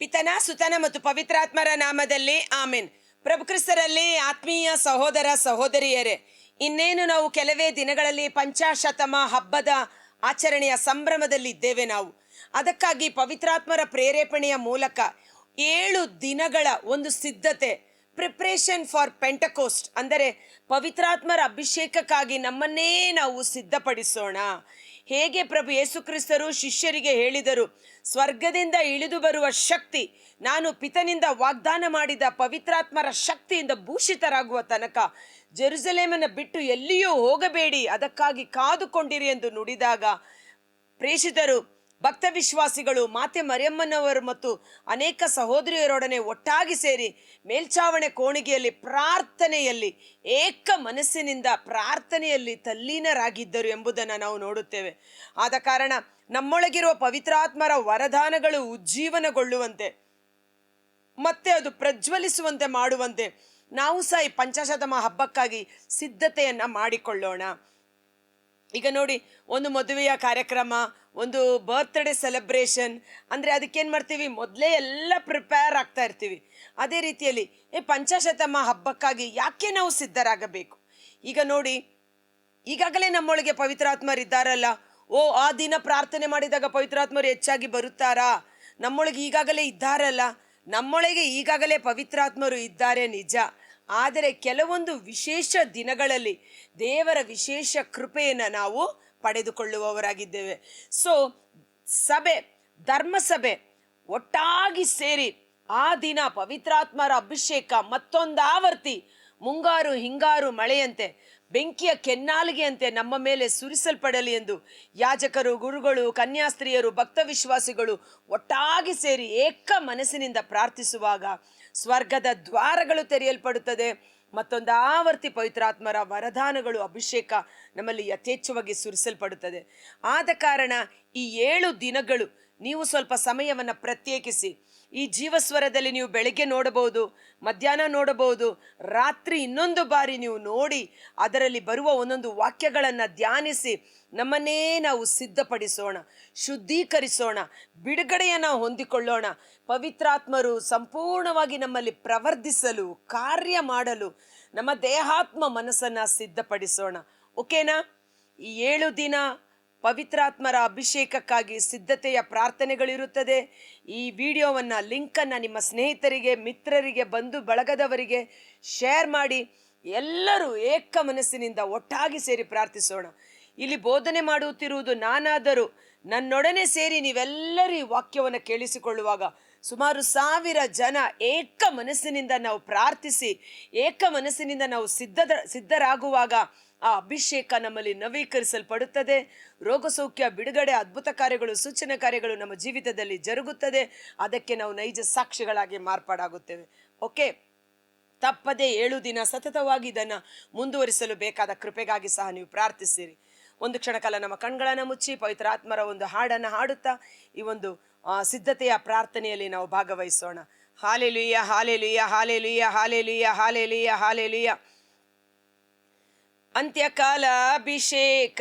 ಪಿತನ, ಸುತನ ಮತ್ತು ಪವಿತ್ರಾತ್ಮರ ನಾಮದಲ್ಲಿ ಆಮೆನ್. ಪ್ರಭು ಕ್ರಿಸ್ತರಲ್ಲಿ ಆತ್ಮೀಯ ಸಹೋದರ, ಸಹೋದರಿಯರೇ, ಇನ್ನೇನು ನಾವು ಕೆಲವೇ ದಿನಗಳಲ್ಲಿ ಪಂಚಾಶತಮ ಹಬ್ಬದ ಆಚರಣೆಯ ಸಂಭ್ರಮದಲ್ಲಿ ಇದ್ದೇವೆ ನಾವು. ಅದಕ್ಕಾಗಿ ಪವಿತ್ರಾತ್ಮರ ಪ್ರೇರೇಪಣೆಯ ಮೂಲಕ ಏಳು ದಿನಗಳ ಒಂದು ಸಿದ್ಧತೆ ಪ್ರಿಪ್ರೇಷನ್ ಫಾರ್ ಪೆಂಟಕೋಸ್ಟ್ ಅಂದರೆ ಪವಿತ್ರಾತ್ಮರ ಅಭಿಷೇಕಕ್ಕಾಗಿ ನಮ್ಮನ್ನೇ ನಾವು ಸಿದ್ಧಪಡಿಸೋಣ. ಹೇಗೆ ಪ್ರಭು ಯೇಸು ಕ್ರಿಸ್ತರು ಶಿಷ್ಯರಿಗೆ ಹೇಳಿದರು, ಸ್ವರ್ಗದಿಂದ ಇಳಿದು ಬರುವ ಶಕ್ತಿ, ನಾನು ಪಿತನಿಂದ ವಾಗ್ದಾನ ಮಾಡಿದ ಪವಿತ್ರಾತ್ಮರ ಶಕ್ತಿಯಿಂದ ಭೂಷಿತರಾಗುವ ತನಕ, ಜೆರುಸಲೇಮನ್ನು ಬಿಟ್ಟು ಎಲ್ಲಿಯೂ ಹೋಗಬೇಡಿ, ಅದಕ್ಕಾಗಿ ಕಾದುಕೊಂಡಿರಿ ಎಂದು ನುಡಿದಾಗ, ಪ್ರೇಷಿತರು ಭಕ್ತ ವಿಶ್ವಾಸಿಗಳು ಮಾತೆ ಮರಿಯಮ್ಮನವರು ಮತ್ತು ಅನೇಕ ಸಹೋದರಿಯರೊಡನೆ ಒಟ್ಟಾಗಿ ಸೇರಿ ಮೇಲ್ಚಾವಣೆ ಕೋಣಿಗೆಯಲ್ಲಿ ಪ್ರಾರ್ಥನೆಯಲ್ಲಿ ಏಕ ಮನಸ್ಸಿನಿಂದ ಪ್ರಾರ್ಥನೆಯಲ್ಲಿ ತಲ್ಲೀನರಾಗಿದ್ದರು ಎಂಬುದನ್ನು ನಾವು ನೋಡುತ್ತೇವೆ. ಆದ ಕಾರಣ ನಮ್ಮೊಳಗಿರುವ ಪವಿತ್ರಾತ್ಮರ ವರದಾನಗಳು ಉಜ್ಜೀವನಗೊಳ್ಳುವಂತೆ, ಮತ್ತೆ ಅದು ಪ್ರಜ್ವಲಿಸುವಂತೆ ಮಾಡುವಂತೆ ನಾವು ಸಹ ಈ ಪಂಚಶತಮ ಹಬ್ಬಕ್ಕಾಗಿ ಸಿದ್ಧತೆಯನ್ನು ಮಾಡಿಕೊಳ್ಳೋಣ. ಈಗ ನೋಡಿ, ಒಂದು ಮದುವೆಯ ಕಾರ್ಯಕ್ರಮ ಒಂದು ಬರ್ತ್ಡೇ ಸೆಲೆಬ್ರೇಷನ್ ಅಂದರೆ ಅದಕ್ಕೇನು ಮಾಡ್ತೀವಿ? ಮೊದಲೇ ಎಲ್ಲ ಪ್ರಿಪೇರ್ ಆಗ್ತಾ ಇರ್ತೀವಿ. ಅದೇ ರೀತಿಯಲ್ಲಿ ಈ ಪಂಚಶತಮ ಹಬ್ಬಕ್ಕಾಗಿ ಯಾಕೆ ನಾವು ಸಿದ್ಧರಾಗಬೇಕು? ಈಗ ನೋಡಿ, ಈಗಾಗಲೇ ನಮ್ಮೊಳಗೆ ಪವಿತ್ರಾತ್ಮರಿದ್ದಾರಲ್ಲ ಓ, ಆ ದಿನ ಪ್ರಾರ್ಥನೆ ಮಾಡಿದಾಗ ಪವಿತ್ರಾತ್ಮರು ಹೆಚ್ಚಾಗಿ ಬರುತ್ತಾರಾ? ನಮ್ಮೊಳಗೆ ಈಗಾಗಲೇ ಇದ್ದಾರಲ್ಲ. ನಮ್ಮೊಳಗೆ ಈಗಾಗಲೇ ಪವಿತ್ರಾತ್ಮರು ಇದ್ದಾರೆ, ನಿಜ. ಆದರೆ ಕೆಲವೊಂದು ವಿಶೇಷ ದಿನಗಳಲ್ಲಿ ದೇವರ ವಿಶೇಷ ಕೃಪೆಯನ್ನು ನಾವು ಪಡೆದುಕೊಳ್ಳುವವರಾಗಿದ್ದೇವೆ. ಸೊ ಸಭೆ, ಧರ್ಮಸಭೆ ಒಟ್ಟಾಗಿ ಸೇರಿ ಆ ದಿನ ಪವಿತ್ರಾತ್ಮರ ಅಭಿಷೇಕ, ಮತ್ತೊಂದು ಆವರ್ತಿ, ಮುಂಗಾರು, ಹಿಂಗಾರು ಮಳೆಯಂತೆ, ಬೆಂಕಿಯ ಕೆನ್ನಾಲಿಗೆಯಂತೆ ನಮ್ಮ ಮೇಲೆ ಸುರಿಸಲ್ಪಡಲಿ ಎಂದು ಯಾಜಕರು, ಗುರುಗಳು, ಕನ್ಯಾಸ್ತ್ರೀಯರು, ಭಕ್ತ ವಿಶ್ವಾಸಿಗಳು ಒಟ್ಟಾಗಿ ಸೇರಿ ಏಕ ಮನಸ್ಸಿನಿಂದ ಪ್ರಾರ್ಥಿಸುವಾಗ ಸ್ವರ್ಗದ ದ್ವಾರಗಳು ತೆರೆಯಲ್ಪಡುತ್ತದೆ. ಮತ್ತೊಂದು ಆವರ್ತಿ ಪವಿತ್ರಾತ್ಮರ ವರದಾನಗಳು ಅಭಿಷೇಕ ನಮ್ಮಲ್ಲಿ ಯಥೇಚ್ಛವಾಗಿ ಸುರಿಸಲ್ಪಡುತ್ತದೆ. ಆದ ಕಾರಣ ಈ ಏಳು ದಿನಗಳು ನೀವು ಸ್ವಲ್ಪ ಸಮಯವನ್ನು ಪ್ರತ್ಯೇಕಿಸಿ. ಈ ಜೀವಸ್ವರದಲ್ಲಿ ನೀವು ಬೆಳಗ್ಗೆ ನೋಡಬಹುದು, ಮಧ್ಯಾಹ್ನ ನೋಡಬಹುದು, ರಾತ್ರಿ ಇನ್ನೊಂದು ಬಾರಿ ನೀವು ನೋಡಿ, ಅದರಲ್ಲಿ ಬರುವ ಒಂದೊಂದು ವಾಕ್ಯಗಳನ್ನು ಧ್ಯಾನಿಸಿ ನಮ್ಮನ್ನೇ ನಾವು ಸಿದ್ಧಪಡಿಸೋಣ, ಶುದ್ಧೀಕರಿಸೋಣ, ಬಿಡುಗಡೆಯನ್ನು ಹೊಂದಿಕೊಳ್ಳೋಣ, ಪವಿತ್ರಾತ್ಮರು ಸಂಪೂರ್ಣವಾಗಿ ನಮ್ಮಲ್ಲಿ ಪ್ರವರ್ಧಿಸಲು, ಕಾರ್ಯ ಮಾಡಲು ನಮ್ಮ ದೇಹಾತ್ಮ ಮನಸ್ಸನ್ನು ಸಿದ್ಧಪಡಿಸೋಣ. ಓಕೆನಾ? ಈ ಏಳು ದಿನ ಪವಿತ್ರಾತ್ಮರ ಅಭಿಷೇಕಕ್ಕಾಗಿ ಸಿದ್ಧತೆಯ ಪ್ರಾರ್ಥನೆಗಳಿರುತ್ತದೆ. ಈ ವಿಡಿಯೋವನ್ನು ಲಿಂಕನ್ನು ನಿಮ್ಮ ಸ್ನೇಹಿತರಿಗೆ, ಮಿತ್ರರಿಗೆ, ಬಂಧು ಬಳಗದವರಿಗೆ ಶೇರ್ ಮಾಡಿ. ಎಲ್ಲರೂ ಏಕ ಮನಸ್ಸಿನಿಂದ ಒಟ್ಟಾಗಿ ಸೇರಿ ಪ್ರಾರ್ಥಿಸೋಣ. ಇಲ್ಲಿ ಬೋಧನೆ ಮಾಡುತ್ತಿರುವುದು ನಾನಾದರೂ. ನನ್ನೊಡನೆ ಸೇರಿ ನೀವೆಲ್ಲರೂ ಈ ವಾಕ್ಯವನ್ನು ಕೇಳಿಸಿಕೊಳ್ಳುವಾಗ ಸುಮಾರು ಸಾವಿರ ಜನ ಏಕ ಮನಸ್ಸಿನಿಂದ ನಾವು ಪ್ರಾರ್ಥಿಸಿ, ಏಕ ಮನಸ್ಸಿನಿಂದ ನಾವು ಸಿದ್ಧದ, ಸಿದ್ಧರಾಗುವಾಗ ಆ ಅಭಿಷೇಕ ನಮ್ಮಲ್ಲಿ ನವೀಕರಿಸಲ್ಪಡುತ್ತದೆ. ರೋಗ ಸೌಖ್ಯ, ಬಿಡುಗಡೆ, ಅದ್ಭುತ ಕಾರ್ಯಗಳು, ಸೂಚನೆ ಕಾರ್ಯಗಳು ನಮ್ಮ ಜೀವಿತದಲ್ಲಿ ಜರುಗುತ್ತದೆ. ಅದಕ್ಕೆ ನಾವು ನೈಜ ಸಾಕ್ಷಿಗಳಾಗಿ ಮಾರ್ಪಾಡಾಗುತ್ತೇವೆ. ಓಕೆ? ತಪ್ಪದೆ ಏಳು ದಿನ ಸತತವಾಗಿ ಇದನ್ನು ಮುಂದುವರಿಸಲು ಬೇಕಾದ ಕೃಪೆಗಾಗಿ ಸಹ ನೀವು ಪ್ರಾರ್ಥಿಸಿರಿ. ಒಂದು ಕ್ಷಣಕಾಲ ನಮ್ಮ ಕಣ್ಗಳನ್ನು ಮುಚ್ಚಿ, ಪವಿತ್ರ ಆತ್ಮರ ಒಂದು ಹಾಡನ್ನು ಹಾಡುತ್ತಾ, ಈ ಒಂದು ಸಿದ್ಧತೆಯ ಪ್ರಾರ್ಥನೆಯಲ್ಲಿ ನಾವು ಭಾಗವಹಿಸೋಣ. Hallelujah hallelujah hallelujah hallelujah hallelujah hallelujah. ಅಂತ್ಯಕಾಲ ಅಭಿಷೇಕ.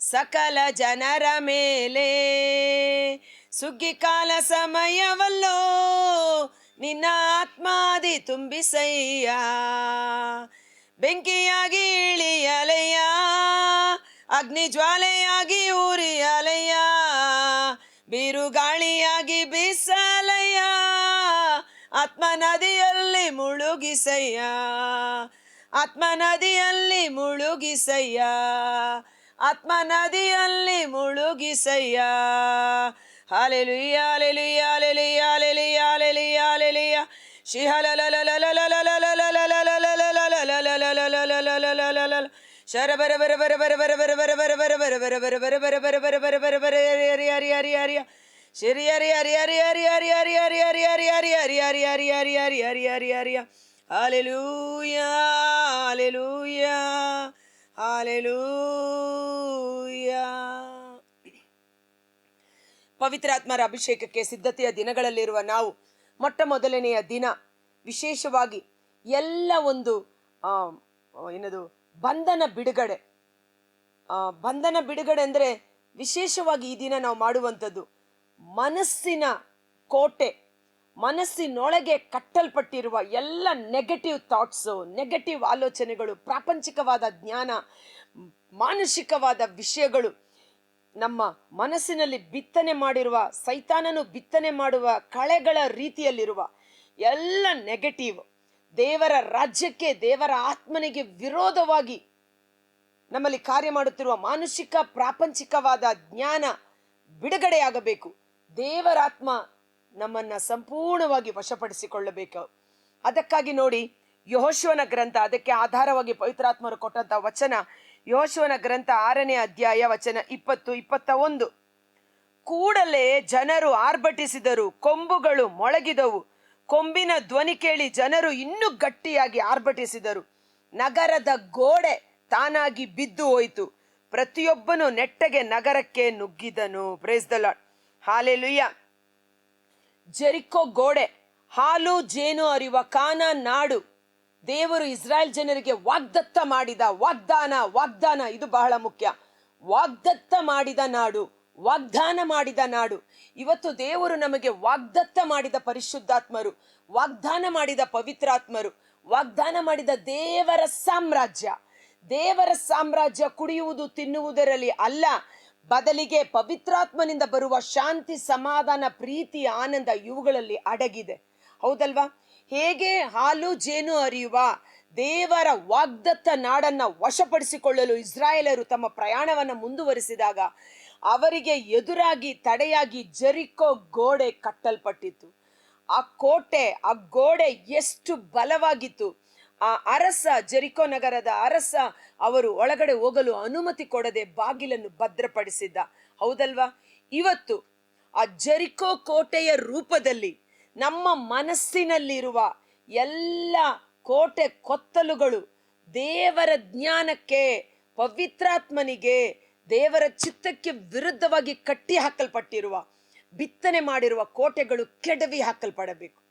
ಸಕಲ ಜನರ ಮೇಲೆ ಸುಗ್ಗಿಕಾಲ ಸಮಯವಲ್ಲೋ, ನಿನ್ನ ಆತ್ಮಾದಿ ತುಂಬಿಸಯ್ಯ. ಬೆಂಕಿಯಾಗಿ ಇಳಿಯಲಯ್ಯ, ಅಗ್ನಿ ಜ್ವಾಲೆಯಾಗಿ ಉರಿಯಲಯ್ಯ, ಬಿರುಗಾಳಿಯಾಗಿ ಬೀಸಲಯ್ಯ ಆತ್ಮ ನದಿಯಲ್ಲಿ ಮುಳುಗಿಸಯ್ಯ. ಆತ್ಮ ನದಿಯಲ್ಲಿ ಮುಳುಗಿಸಯ್ಯ. ಆತ್ಮ ನದಿಯಲ್ಲಿ ಮುಳುಗಿಸಯ್ಯ. Hallelujah hallelujah hallelujah hallelujah hallelujah hallelujah. ಹರಿ ಶರಿ ಹರಿ ಹರಿ ಹರಿ ಹಾಲೆಲೂಯಾ ಹಾಲೆಲೂಯಾ ಅಲೆಲೂಯ ಪವಿತ್ರಾತ್ಮರ ಅಭಿಷೇಕಕ್ಕೆ ಸಿದ್ಧತೆಯ ದಿನಗಳಲ್ಲಿರುವ ನಾವು ಮೊಟ್ಟ ಮೊದಲನೆಯ ದಿನ ವಿಶೇಷವಾಗಿ ಎಲ್ಲ ಒಂದು ಏನದು ಬಂಧನ ಬಿಡುಗಡೆ ಬಂಧನ ಬಿಡುಗಡೆ ಅಂದರೆ ವಿಶೇಷವಾಗಿ ಈ ದಿನ ನಾವು ಮಾಡುವಂಥದ್ದು ಮನಸ್ಸಿನ ಕೋಟೆ ಮನಸ್ಸಿನೊಳಗೆ ಕಟ್ಟಲ್ಪಟ್ಟಿರುವ ಎಲ್ಲ ನೆಗೆಟಿವ್ ಥಾಟ್ಸು ನೆಗೆಟಿವ್ ಆಲೋಚನೆಗಳು, ಪ್ರಾಪಂಚಿಕವಾದ ಜ್ಞಾನ, ಮಾನಸಿಕವಾದ ವಿಷಯಗಳು, ನಮ್ಮ ಮನಸ್ಸಿನಲ್ಲಿ ಬಿತ್ತನೆ ಮಾಡಿರುವ, ಸೈತಾನನು ಬಿತ್ತನೆ ಮಾಡುವ ಕಳೆಗಳ ರೀತಿಯಲ್ಲಿರುವ ಎಲ್ಲ ನೆಗೆಟಿವ್ ದೇವರ ರಾಜ್ಯಕ್ಕೆ, ದೇವರ ಆತ್ಮನಿಗೆ ವಿರೋಧವಾಗಿ ನಮ್ಮಲ್ಲಿ ಕಾರ್ಯ ಮಾಡುತ್ತಿರುವ ಮಾನಸಿಕ, ಪ್ರಾಪಂಚಿಕವಾದ ಜ್ಞಾನ ಬಿಡುಗಡೆಯಾಗಬೇಕು. ದೇವರಾತ್ಮ ನಮ್ಮನ್ನ ಸಂಪೂರ್ಣವಾಗಿ ವಶಪಡಿಸಿಕೊಳ್ಳಬೇಕು. ಅದಕ್ಕಾಗಿ ನೋಡಿ, ಯಹೋಶಿವನ ಗ್ರಂಥ, ಅದಕ್ಕೆ ಆಧಾರವಾಗಿ ಪವಿತ್ರಾತ್ಮರು ಕೊಟ್ಟಂತ ವಚನ, ಯಹೋಶಿವನ ಗ್ರಂಥ ಆರನೇ ಅಧ್ಯಾಯ ವಚನ ಇಪ್ಪತ್ತು ಇಪ್ಪತ್ತ ಒಂದು ಕೂಡಲೇ ಜನರು ಆರ್ಭಟಿಸಿದರು, ಕೊಂಬುಗಳು ಮೊಳಗಿದವು. ಕೊಂಬಿನ ಧ್ವನಿ ಕೇಳಿ ಜನರು ಇನ್ನೂ ಗಟ್ಟಿಯಾಗಿ ಆರ್ಭಟಿಸಿದರು. ನಗರದ ಗೋಡೆ ತಾನಾಗಿ ಬಿದ್ದು ಹೋಯಿತು. ಪ್ರತಿಯೊಬ್ಬನು ನೆಟ್ಟಗೆ ನಗರಕ್ಕೆ ನುಗ್ಗಿದನು. Praise the Lord hallelujah Jericho ಗೋಡೆ, ಹಾಲು, ಜೇನು ಅರಿವ, ಕಾನ, ನಾಡು. ದೇವರು ಇಸ್ರಾಯೇಲ್ ಜನರಿಗೆ ವಾಗ್ದತ್ತ ಮಾಡಿದ ವಾಗ್ದಾನ ವಾಗ್ದಾನ, ಇದು ಬಹಳ ಮುಖ್ಯ. ವಾಗ್ದತ್ತ ಮಾಡಿದ ನಾಡು, ವಾಗ್ದಾನ ಮಾಡಿದ ನಾಡು. ಇವತ್ತು ದೇವರು ನಮಗೆ ವಾಗ್ದತ್ತ ಮಾಡಿದ ಪರಿಶುದ್ಧಾತ್ಮರು, ವಾಗ್ದಾನ ಮಾಡಿದ ಪವಿತ್ರಾತ್ಮರು, ವಾಗ್ದಾನ ಮಾಡಿದ ದೇವರ ಸಾಮ್ರಾಜ್ಯ. ದೇವರ ಸಾಮ್ರಾಜ್ಯ ಕುಡಿಯುವುದು, ತಿನ್ನುವುದರಲ್ಲಿ ಅಲ್ಲ ಬದಲಿಗೆ ಪವಿತ್ರಾತ್ಮನಿಂದ ಬರುವ ಶಾಂತಿ, ಸಮಾಧಾನ, ಪ್ರೀತಿ, ಆನಂದ ಇವುಗಳಲ್ಲಿ ಅಡಗಿದೆ. ಹೌದಲ್ವಾ? ಹೇಗೆ ಹಾಲು ಜೇನು ಅರಿಯುವ ದೇವರ ವಾಗ್ದತ್ತ ನಾಡನ್ನ ವಶಪಡಿಸಿಕೊಳ್ಳಲು ಇಸ್ರಾಯೇಲರು ತಮ್ಮ ಪ್ರಯಾಣವನ್ನು ಮುಂದುವರಿಸಿದಾಗ ಅವರಿಗೆ ಎದುರಾಗಿ, ತಡೆಯಾಗಿ ಜರಿಕೋ ಗೋಡೆ ಕಟ್ಟಲ್ಪಟ್ಟಿತ್ತು. ಆ ಕೋಟೆ, ಆ ಗೋಡೆ ಎಷ್ಟು ಬಲವಾಗಿತ್ತು. ಆ ಅರಸ, ಜೆರಿಕೋ ನಗರದ ಅರಸ ಅವರು ಒಳಗಡೆ ಹೋಗಲು ಅನುಮತಿ ಕೊಡದೆ ಬಾಗಿಲನ್ನು ಭದ್ರಪಡಿಸಿದ್ದ. ಹೌದಲ್ವಾ? ಇವತ್ತು ಆ ಜರಿಕೋ ಕೋಟೆಯ ರೂಪದಲ್ಲಿ ನಮ್ಮ ಮನಸ್ಸಿನಲ್ಲಿರುವ ಎಲ್ಲ ಕೋಟೆ ಕೊತ್ತಲುಗಳು ದೇವರ ಜ್ಞಾನಕ್ಕೆ, ಪವಿತ್ರಾತ್ಮನಿಗೆ, ದೇವರ ಚಿತ್ತಕ್ಕೆ ವಿರುದ್ಧವಾಗಿ ಕಟ್ಟಿ ಹಾಕಲ್ಪಟ್ಟಿರುವ, ಬಿತ್ತನೆ ಮಾಡಿರುವ ಕೋಟೆಗಳು ಕೆಡವಿ ಹಾಕಲ್ಪಡಬೇಕು.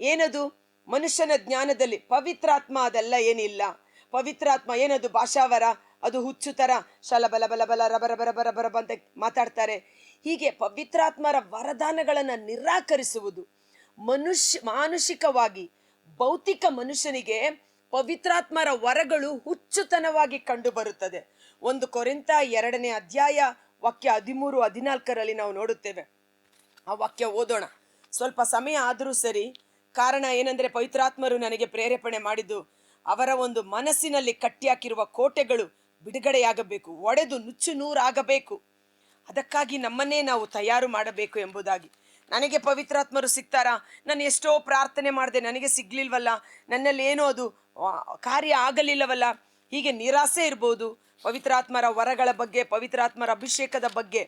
ಏನದು? ಮನುಷ್ಯನ ಜ್ಞಾನದಲ್ಲಿ ಪವಿತ್ರಾತ್ಮ ಅದೆಲ್ಲ ಏನಿಲ್ಲ. ಪವಿತ್ರಾತ್ಮ ಏನದು? ಭಾಷಾವರ? ಅದು ಹುಚ್ಚು ತರ ಶಲ ಬಲ ಬಲ ರಬ ರಬ ರಬ ರಬ ರಬ ಅಂತ ಮಾತಾಡ್ತಾರೆ. ಹೀಗೆ ಪವಿತ್ರಾತ್ಮರ ವರದಾನಗಳನ್ನು ನಿರಾಕರಿಸುವುದು ಮನುಷ್ಯ ಮಾನುಷಿಕವಾಗಿ ಭೌತಿಕ ಮನುಷ್ಯನಿಗೆ ಪವಿತ್ರಾತ್ಮರ ವರಗಳು ಹುಚ್ಚುತನವಾಗಿ ಕಂಡುಬರುತ್ತದೆ. ಒಂದು ಕೊರೆಂತ ಎರಡನೇ ಅಧ್ಯಾಯ ವಾಕ್ಯ ಹದಿಮೂರು, ಹದಿನಾಲ್ಕರಲ್ಲಿ ನಾವು ನೋಡುತ್ತೇವೆ. ಆ ವಾಕ್ಯ ಓದೋಣ. ಸ್ವಲ್ಪ ಸಮಯ ಆದರೂ ಸರಿ ಕಾರಣ ಏನಂದ್ರೆ ಪವಿತ್ರಾತ್ಮರು ನನಗೆ ಪ್ರೇರೇಪಣೆ ಮಾಡಿದ್ದು, ಅವರ ಒಂದು ಮನಸ್ಸಿನಲ್ಲಿ ಕಟ್ಟಿಹಾಕಿರುವ ಕೋಟೆಗಳು ಬಿಡುಗಡೆಯಾಗಬೇಕು, ಒಡೆದು ನುಚ್ಚು ನೂರಾಗಬೇಕು. ಅದಕ್ಕಾಗಿ ನಮ್ಮನ್ನೇ ನಾವು ತಯಾರು ಮಾಡಬೇಕು ಎಂಬುದಾಗಿ. ನನಗೆ ಪವಿತ್ರಾತ್ಮರು ಸಿಗ್ತಾರಾ? ನಾನು ಎಷ್ಟೋ ಪ್ರಾರ್ಥನೆ ಮಾಡಿದೆ, ನನಗೆ ಸಿಗ್ಲಿಲ್ವಲ್ಲ? ನನ್ನಲ್ಲಿ ಏನೋ ಅದು ಕಾರ್ಯ ಆಗಲಿಲ್ಲವಲ್ಲ? ಹೀಗೆ ನಿರಾಸೆ ಇರ್ಬೋದು ಪವಿತ್ರಾತ್ಮರ ವರಗಳ ಬಗ್ಗೆ, ಪವಿತ್ರಾತ್ಮರ ಅಭಿಷೇಕದ ಬಗ್ಗೆ.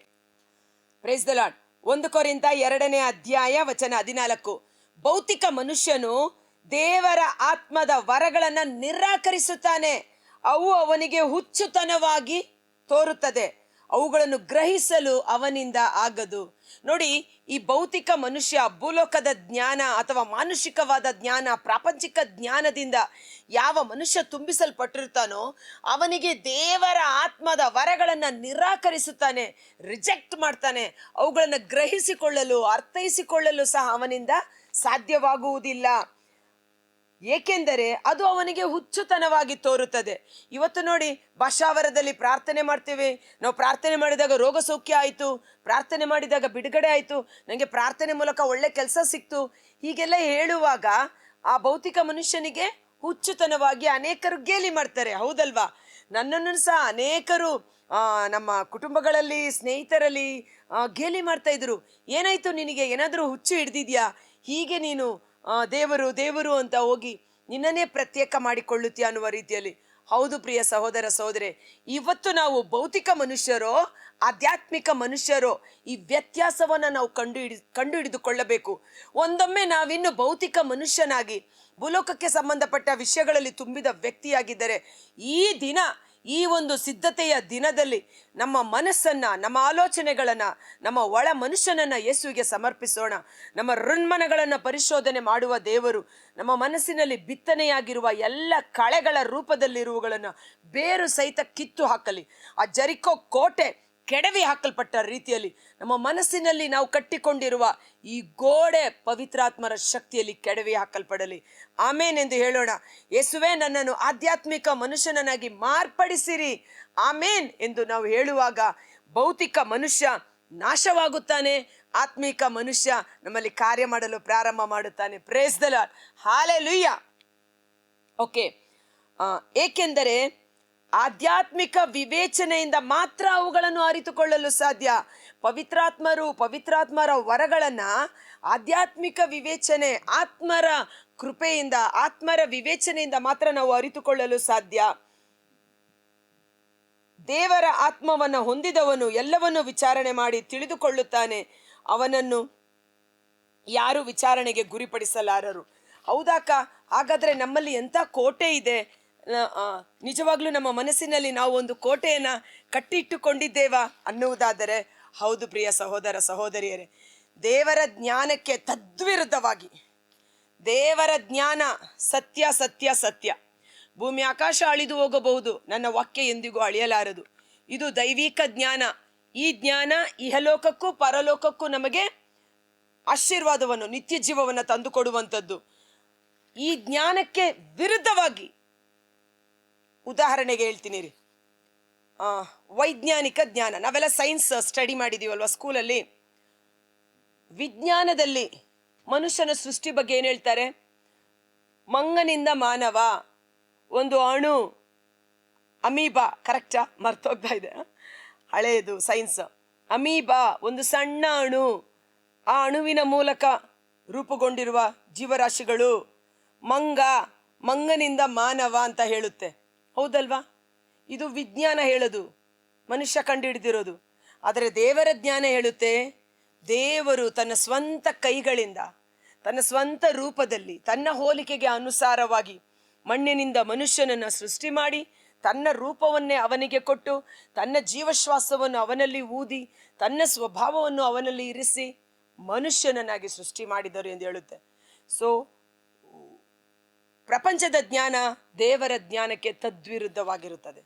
ಪ್ರೇಸ್ ದ ಲಾರ್ಡ್ ಒಂದು ಕೊರಿಂದ ಎರಡನೇ ಅಧ್ಯಾಯ ವಚನ ಹದಿನಾಲ್ಕು. ಭೌತಿಕ ಮನುಷ್ಯನು ದೇವರ ಆತ್ಮದ ವರಗಳನ್ನು ನಿರಾಕರಿಸುತ್ತಾನೆ. ಅವು ಅವನಿಗೆ ಹುಚ್ಚುತನವಾಗಿ ತೋರುತ್ತದೆ. ಅವುಗಳನ್ನು ಗ್ರಹಿಸಲು ಅವನಿಂದ ಆಗದು. ನೋಡಿ, ಈ ಭೌತಿಕ ಮನುಷ್ಯ ಭೂಲೋಕದ ಜ್ಞಾನ ಅಥವಾ ಮಾನುಷಿಕವಾದ ಜ್ಞಾನ, ಪ್ರಾಪಂಚಿಕ ಜ್ಞಾನದಿಂದ ಯಾವ ಮನುಷ್ಯ ತುಂಬಿಸಲ್ಪಟ್ಟಿರ್ತಾನೋ ಅವನಿಗೆ ದೇವರ ಆತ್ಮದ ವರಗಳನ್ನು ನಿರಾಕರಿಸುತ್ತಾನೆ, ರಿಜೆಕ್ಟ್ ಮಾಡ್ತಾನೆ. ಅವುಗಳನ್ನು ಗ್ರಹಿಸಿಕೊಳ್ಳಲು, ಅರ್ಥೈಸಿಕೊಳ್ಳಲು ಸಹ ಅವನಿಂದ ಸಾಧ್ಯವಾಗುವುದಿಲ್ಲ. ಏಕೆಂದರೆ ಅದು ಅವನಿಗೆ ಹುಚ್ಚುತನವಾಗಿ ತೋರುತ್ತದೆ. ಇವತ್ತು ನೋಡಿ, ಭಾಷಾವರದಲ್ಲಿ ಪ್ರಾರ್ಥನೆ ಮಾಡ್ತೇವೆ. ನಾವು ಪ್ರಾರ್ಥನೆ ಮಾಡಿದಾಗ ರೋಗ ಸೌಖ್ಯ ಆಯಿತು. ಪ್ರಾರ್ಥನೆ ಮಾಡಿದಾಗ ಬಿಡುಗಡೆ ಆಯಿತು. ನನಗೆ ಪ್ರಾರ್ಥನೆ ಮೂಲಕ ಒಳ್ಳೆ ಕೆಲಸ ಸಿಕ್ತು. ಹೀಗೆಲ್ಲ ಹೇಳುವಾಗ ಆ ಭೌತಿಕ ಮನುಷ್ಯನಿಗೆ ಹುಚ್ಚುತನವಾಗಿ ಅನೇಕರು ಗೇಲಿ ಮಾಡ್ತಾರೆ. ಹೌದಲ್ವಾ? ನನ್ನನ್ನು ಸಹ ಅನೇಕರು ನಮ್ಮ ಕುಟುಂಬಗಳಲ್ಲಿ ಸ್ನೇಹಿತರಲ್ಲಿ ಗೇಲಿ ಮಾಡ್ತಾ ಇದ್ರು. ಏನಾಯ್ತು ನಿನಗೆ? ಏನಾದರೂ ಹುಚ್ಚು ಹಿಡ್ದಿದ್ಯಾ? ಹೀಗೆ ನೀನು ದೇವರು ದೇವರು ಅಂತ ಹೋಗಿ ನಿನ್ನನ್ನೇ ಪ್ರತ್ಯೇಕ ಮಾಡಿಕೊಳ್ಳುತ್ತೀಯ ಅನ್ನುವ ರೀತಿಯಲ್ಲಿ. ಹೌದು ಪ್ರಿಯ ಸಹೋದರ ಸಹೋದರಿ, ಇವತ್ತು ನಾವು ಭೌತಿಕ ಮನುಷ್ಯರೋ, ಆಧ್ಯಾತ್ಮಿಕ ಮನುಷ್ಯರೋ ಈ ವ್ಯತ್ಯಾಸವನ್ನು ನಾವು ಕಂಡು ಹಿಡಿ, ಕಂಡು ಹಿಡಿದುಕೊಳ್ಳಬೇಕು. ಒಂದೊಮ್ಮೆ ನಾವಿನ್ನು ಭೌತಿಕ ಮನುಷ್ಯನಾಗಿ ಭೂಲೋಕಕ್ಕೆ ಸಂಬಂಧಪಟ್ಟ ವಿಷಯಗಳಲ್ಲಿ ತುಂಬಿದ ವ್ಯಕ್ತಿಯಾಗಿದ್ದರೆ ಈ ದಿನ ಈ ಒಂದು ಸಿದ್ಧತೆಯ ದಿನದಲ್ಲಿ ನಮ್ಮ ಮನಸ್ಸನ್ನ, ನಮ್ಮ ಆಲೋಚನೆಗಳನ್ನ, ನಮ್ಮ ಒಳ ಮನುಷ್ಯನನ್ನ ಯೇಸುವಿಗೆ ಸಮರ್ಪಿಸೋಣ. ನಮ್ಮ ಋಣ್ಮನಗಳನ್ನು ಪರಿಶೋಧನೆ ಮಾಡುವ ದೇವರು ನಮ್ಮ ಮನಸ್ಸಿನಲ್ಲಿ ಬಿತ್ತನೆಯಾಗಿರುವ ಎಲ್ಲ ಕಳೆಗಳ ರೂಪದಲ್ಲಿರುವುಗಳನ್ನು ಬೇರು ಸಹಿತ ಕಿತ್ತು ಹಾಕಲಿ. ಆ ಜರಿಕೋ ಕೋಟೆ ಕೆಡವಿ ಹಾಕಲ್ಪಟ್ಟ ರೀತಿಯಲ್ಲಿ ನಮ್ಮ ಮನಸ್ಸಿನಲ್ಲಿ ನಾವು ಕಟ್ಟಿಕೊಂಡಿರುವ ಈ ಗೋಡೆ ಪವಿತ್ರಾತ್ಮರ ಶಕ್ತಿಯಲ್ಲಿ ಕೆಡವಿ ಹಾಕಲ್ಪಡಲಿ. ಆಮೇನ್ ಎಂದು ಹೇಳೋಣ. ಯೇಸುವೆ, ನನ್ನನ್ನು ಆಧ್ಯಾತ್ಮಿಕ ಮನುಷ್ಯನನ್ನಾಗಿ ಮಾರ್ಪಡಿಸಿರಿ. ಆಮೇನ್ ಎಂದು ನಾವು ಹೇಳುವಾಗ ಭೌತಿಕ ಮನುಷ್ಯ ನಾಶವಾಗುತ್ತಾನೆ. ಆತ್ಮಿಕ ಮನುಷ್ಯ ನಮ್ಮಲ್ಲಿ ಕಾರ್ಯ ಮಾಡಲು ಪ್ರಾರಂಭ ಮಾಡುತ್ತಾನೆ. ಪ್ರೇಸ್ ದಲ ಹಾಲೆ ಲುಯ್ಯ ಓಕೆ ಏಕೆಂದರೆ ಆಧ್ಯಾತ್ಮಿಕ ವಿವೇಚನೆಯಿಂದ ಮಾತ್ರ ಅವುಗಳನ್ನು ಅರಿತುಕೊಳ್ಳಲು ಸಾಧ್ಯ. ಪವಿತ್ರಾತ್ಮರು ಪವಿತ್ರಾತ್ಮರ ವರಗಳನ್ನ ಆಧ್ಯಾತ್ಮಿಕ ವಿವೇಚನೆ, ಆತ್ಮರ ಕೃಪೆಯಿಂದ, ಆತ್ಮರ ವಿವೇಚನೆಯಿಂದ ಮಾತ್ರ ನಾವು ಅರಿತುಕೊಳ್ಳಲು ಸಾಧ್ಯ. ದೇವರ ಆತ್ಮವನ್ನು ಹೊಂದಿದವನು ಎಲ್ಲವನ್ನು ವಿಚಾರಣೆ ಮಾಡಿ ತಿಳಿದುಕೊಳ್ಳುತ್ತಾನೆ. ಅವನನ್ನು ಯಾರು ವಿಚಾರಣೆಗೆ ಗುರಿಪಡಿಸಲಾರರು. ಹೌದಾಕ ಹಾಗಾದರೆ ನಮ್ಮಲ್ಲಿ ಎಂಥ ಕೋಟೆ ಇದೆ? ನಿಜವಾಗ್ಲೂ ನಮ್ಮ ಮನಸ್ಸಿನಲ್ಲಿ ನಾವು ಒಂದು ಕೋಟೆಯನ್ನ ಕಟ್ಟಿಟ್ಟುಕೊಂಡಿದ್ದೇವಾ ಅನ್ನುವುದಾದರೆ, ಹೌದು ಪ್ರಿಯ ಸಹೋದರ ಸಹೋದರಿಯರೇ, ದೇವರ ಜ್ಞಾನಕ್ಕೆ ತದ್ವಿರುದ್ಧವಾಗಿ, ದೇವರ ಜ್ಞಾನ ಸತ್ಯ ಸತ್ಯ ಸತ್ಯ. ಭೂಮಿ ಆಕಾಶ ಅಳಿದು ಹೋಗಬಹುದು, ನನ್ನ ವಾಕ್ಯ ಎಂದಿಗೂ ಅಳಿಯಲಾರದು. ಇದು ದೈವಿಕ ಜ್ಞಾನ. ಈ ಜ್ಞಾನ ಇಹಲೋಕಕ್ಕೂ ಪರಲೋಕಕ್ಕೂ ನಮಗೆ ಆಶೀರ್ವಾದವನ್ನು, ನಿತ್ಯ ಜೀವವನ್ನು ತಂದುಕೊಡುವಂಥದ್ದು. ಈ ಜ್ಞಾನಕ್ಕೆ ವಿರುದ್ಧವಾಗಿ ಉದಾಹರಣೆಗೆ ಹೇಳ್ತೀನಿ ರೀ ವೈಜ್ಞಾನಿಕ ಜ್ಞಾನ. ನಾವೆಲ್ಲ ಸೈನ್ಸ್ ಸ್ಟಡಿ ಮಾಡಿದ್ದೀವಲ್ವ ಸ್ಕೂಲಲ್ಲಿ ವಿಜ್ಞಾನದಲ್ಲಿ ಮನುಷ್ಯನ ಸೃಷ್ಟಿ ಬಗ್ಗೆ ಏನು ಹೇಳ್ತಾರೆ? ಮಂಗನಿಂದ ಮಾನವ ಒಂದು ಅಣು, ಅಮೀಬಾ ಕರೆಕ್ಟಾ ಮರ್ತೋಗ್ತಾ ಇದೆ. ಹಳೆಯದು ಸೈನ್ಸ್ ಅಮೀಬಾ, ಒಂದು ಸಣ್ಣ ಅಣು, ಆ ಅಣುವಿನ ಮೂಲಕ ರೂಪುಗೊಂಡಿರುವ ಜೀವರಾಶಿಗಳು ಮಂಗ, ಮಂಗನಿಂದ ಮಾನವ ಅಂತ ಹೇಳುತ್ತೆ. ಹೌದಲ್ವಾ? ಇದು ವಿಜ್ಞಾನ ಹೇಳೋದು, ಮನುಷ್ಯ ಕಂಡುಹಿಡಿದಿರೋದು. ಆದರೆ ದೇವರ ಜ್ಞಾನ ಹೇಳುತ್ತೆ, ದೇವರು ತನ್ನ ಸ್ವಂತ ಕೈಗಳಿಂದ, ತನ್ನ ಸ್ವಂತ ರೂಪದಲ್ಲಿ, ತನ್ನ ಹೋಲಿಕೆಗೆ ಅನುಸಾರವಾಗಿ ಮಣ್ಣಿನಿಂದ ಮನುಷ್ಯನನ್ನು ಸೃಷ್ಟಿ ಮಾಡಿ, ತನ್ನ ರೂಪವನ್ನೇ ಅವನಿಗೆ ಕೊಟ್ಟು, ತನ್ನ ಜೀವಶ್ವಾಸವನ್ನು ಅವನಲ್ಲಿ ಊದಿ, ತನ್ನ ಸ್ವಭಾವವನ್ನು ಅವನಲ್ಲಿ ಇರಿಸಿ ಮನುಷ್ಯನನ್ನಾಗಿ ಸೃಷ್ಟಿ ಮಾಡಿದರು ಎಂದು ಹೇಳುತ್ತೆ. ಸೊ ಪ್ರಪಂಚದ ಜ್ಞಾನ ದೇವರ ಜ್ಞಾನಕ್ಕೆ ತದ್ವಿರುದ್ಧವಾಗಿರುತ್ತದೆ.